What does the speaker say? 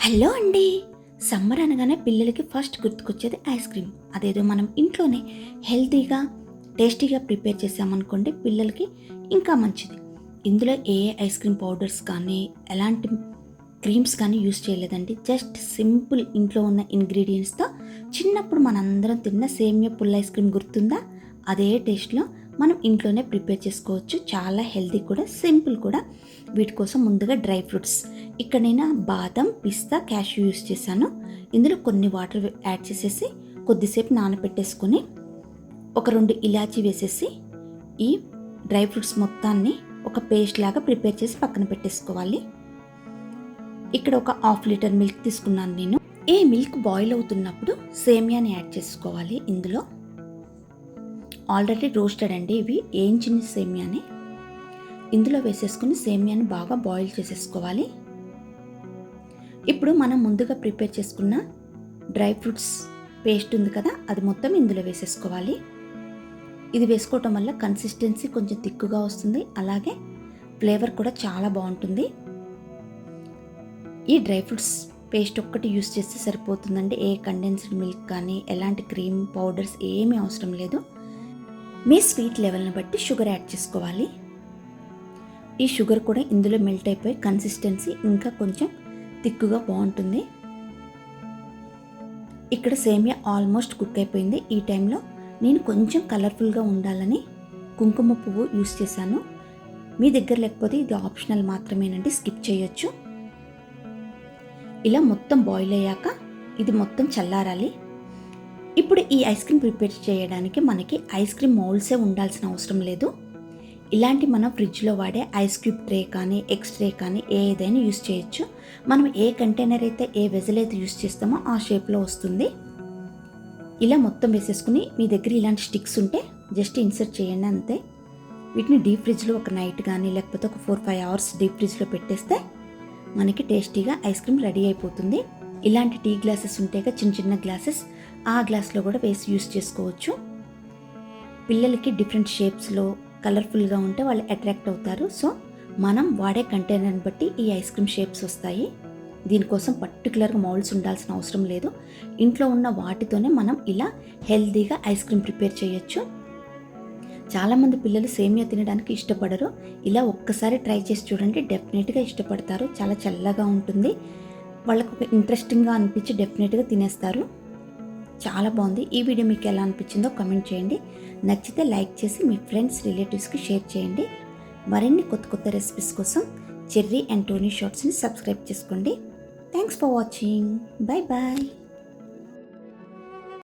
Hello అండి. Summer అనగానే పిల్లలకి ఫస్ట్ గుర్తుకొచ్చేది ఐస్ క్రీమ్. అదేదో మనం ఇంట్లోనే హెల్తీగా టేస్టీగా ప్రిపేర్ చేసామనుకోండి పిల్లలకి ఇంకా మంచిది. ఇందులో ఏ ఏ ఐస్ క్రీమ్ పౌడర్స్ కానీ ఎలాంటి క్రీమ్స్ కానీ యూస్ చేయలేదండి. జస్ట్ సింపుల్ ఇంట్లో ఉన్న ఇంగ్రీడియంట్స్తో చిన్నప్పుడు మనందరం తిన్న సేమియా పుల్ల ఐస్ క్రీమ్ గుర్తుందా? అదే టేస్ట్లో మనం ఇంట్లోనే ప్రిపేర్ చేసుకోవచ్చు. చాలా హెల్తీ కూడా సింపుల్ కూడా. వీటి కోసం ముందుగా డ్రై ఫ్రూట్స్. ఇక్కడ నేను బాదం పిస్తా క్యాష్యూ యూస్ చేశాను. ఇందులో కొన్ని వాటర్ యాడ్ చేసేసి కొద్దిసేపు నానబెట్టేసుకొని ఒక రెండు ఇలాచీ వేసేసి ఈ డ్రై ఫ్రూట్స్ మొత్తాన్ని ఒక పేస్ట్ లాగా ప్రిపేర్ చేసి పక్కన పెట్టేసుకోవాలి. ఇక్కడ ఒక హాఫ్ లీటర్ మిల్క్ తీసుకున్నాను నేను. ఈ మిల్క్ బాయిల్ అవుతున్నప్పుడు సేమియాని యాడ్ చేసుకోవాలి ఇందులో. ఆల్రెడీ రోస్టెడ్ అండి ఇవి. ఏంచిన సేమియాని? ఇందులో వేసేసుకుని సేమియాని బాగా బాయిల్ చేసేసుకోవాలి. ఇప్పుడు మనం ముందుగా ప్రిపేర్ చేసుకున్న డ్రై ఫ్రూట్స్ పేస్ట్ ఉంది కదా అది మొత్తం ఇందులో వేసేసుకోవాలి. ఇది వేసుకోవటం వల్ల కన్సిస్టెన్సీ కొంచెం తిక్కుగా వస్తుంది. అలాగే ఫ్లేవర్ కూడా చాలా బాగుంటుంది. ఈ డ్రై ఫ్రూట్స్ పేస్ట్ ఒక్కటి యూస్ చేస్తే సరిపోతుందండి. ఏ కండెన్స్డ్ మిల్క్ కానీ ఎలాంటి క్రీమ్ పౌడర్స్ ఏమీ అవసరం లేదు. మీ స్వీట్ లెవెల్ని బట్టి షుగర్ యాడ్ చేసుకోవాలి. ఈ షుగర్ కూడా ఇందులో మెల్ట్ అయిపోయి కన్సిస్టెన్సీ ఇంకా కొంచెం తిక్కుగా బాగుంటుంది. ఇక్కడ సేమియా ఆల్మోస్ట్ కుక్ అయిపోయింది. ఈ టైంలో నేను కొంచెం కలర్ఫుల్గా ఉండాలని కుంకుమ పువ్వు యూస్ చేశాను. మీ దగ్గర లేకపోతే ఇది ఆప్షనల్ మాత్రమేనండి స్కిప్ చేయొచ్చు. ఇలా మొత్తం బాయిల్ అయ్యాక ఇది మొత్తం చల్లారాలి. ఇప్పుడు ఈ ఐస్ క్రీమ్ ప్రిపేర్ చేయడానికి మనకి ఐస్ క్రీమ్ మౌల్సే ఉండాల్సిన అవసరం లేదు. ఇలాంటి మనం ఫ్రిడ్జ్లో వాడే ఐస్ క్యూబ్ ట్రే కానీ ఎక్స్ ట్రే కానీ ఏదైనా యూస్ చేయొచ్చు. మనం ఏ కంటైనర్ అయితే ఏ వెజల్ అయితే యూస్ చేస్తామో ఆ షేప్లో వస్తుంది. ఇలా మొత్తం వేసేసుకుని మీ దగ్గర ఇలాంటి స్టిక్స్ ఉంటే జస్ట్ ఇన్సర్ట్ చేయండి అంతే. వీటిని డీప్ ఫ్రిడ్జ్లో ఒక నైట్ కానీ లేకపోతే ఒక ఫోర్ ఫైవ్ అవర్స్ డీప్ ఫ్రిడ్జ్లో పెట్టేస్తే మనకి టేస్టీగా ఐస్ క్రీమ్ రెడీ అయిపోతుంది. ఇలాంటి టీ గ్లాసెస్ ఉంటాయిగా చిన్న చిన్న గ్లాసెస్ ఆ గ్లాస్లో కూడా వేసి యూస్ చేసుకోవచ్చు. పిల్లలకి డిఫరెంట్ షేప్స్లో కలర్ఫుల్గా ఉంటే వాళ్ళు అట్రాక్ట్ అవుతారు. సో మనం వాడే కంటైనర్ని బట్టి ఈ ఐస్ క్రీమ్ షేప్స్ వస్తాయి. దీనికోసం పర్టికులర్గా మౌల్డ్స్ ఉండాల్సిన అవసరం లేదు. ఇంట్లో ఉన్న వాటితోనే మనం ఇలా హెల్తీగా ఐస్ క్రీమ్ ప్రిపేర్ చేయొచ్చు. చాలామంది పిల్లలు సేమియా తినడానికి ఇష్టపడరు. ఇలా ఒక్కసారి ట్రై చేసి చూడండి డెఫినెట్గా ఇష్టపడతారు. చాలా చల్లగా ఉంటుంది. వాళ్ళకు ఒక ఇంట్రెస్టింగ్గా అనిపించి డెఫినెట్గా తినేస్తారు. చాలా బాగుంది. ఈ వీడియో మీకు ఎలా అనిపించిందో కమెంట్ చేయండి. నచ్చితే లైక్ చేసి మీ ఫ్రెండ్స్ రిలేటివ్స్కి షేర్ చేయండి. మరిన్ని కొత్త కొత్త రెసిపీస్ కోసం చెర్రీ అండ్ టోనీ షార్ట్స్ని సబ్స్క్రైబ్ చేసుకోండి. Thanks for watching bye bye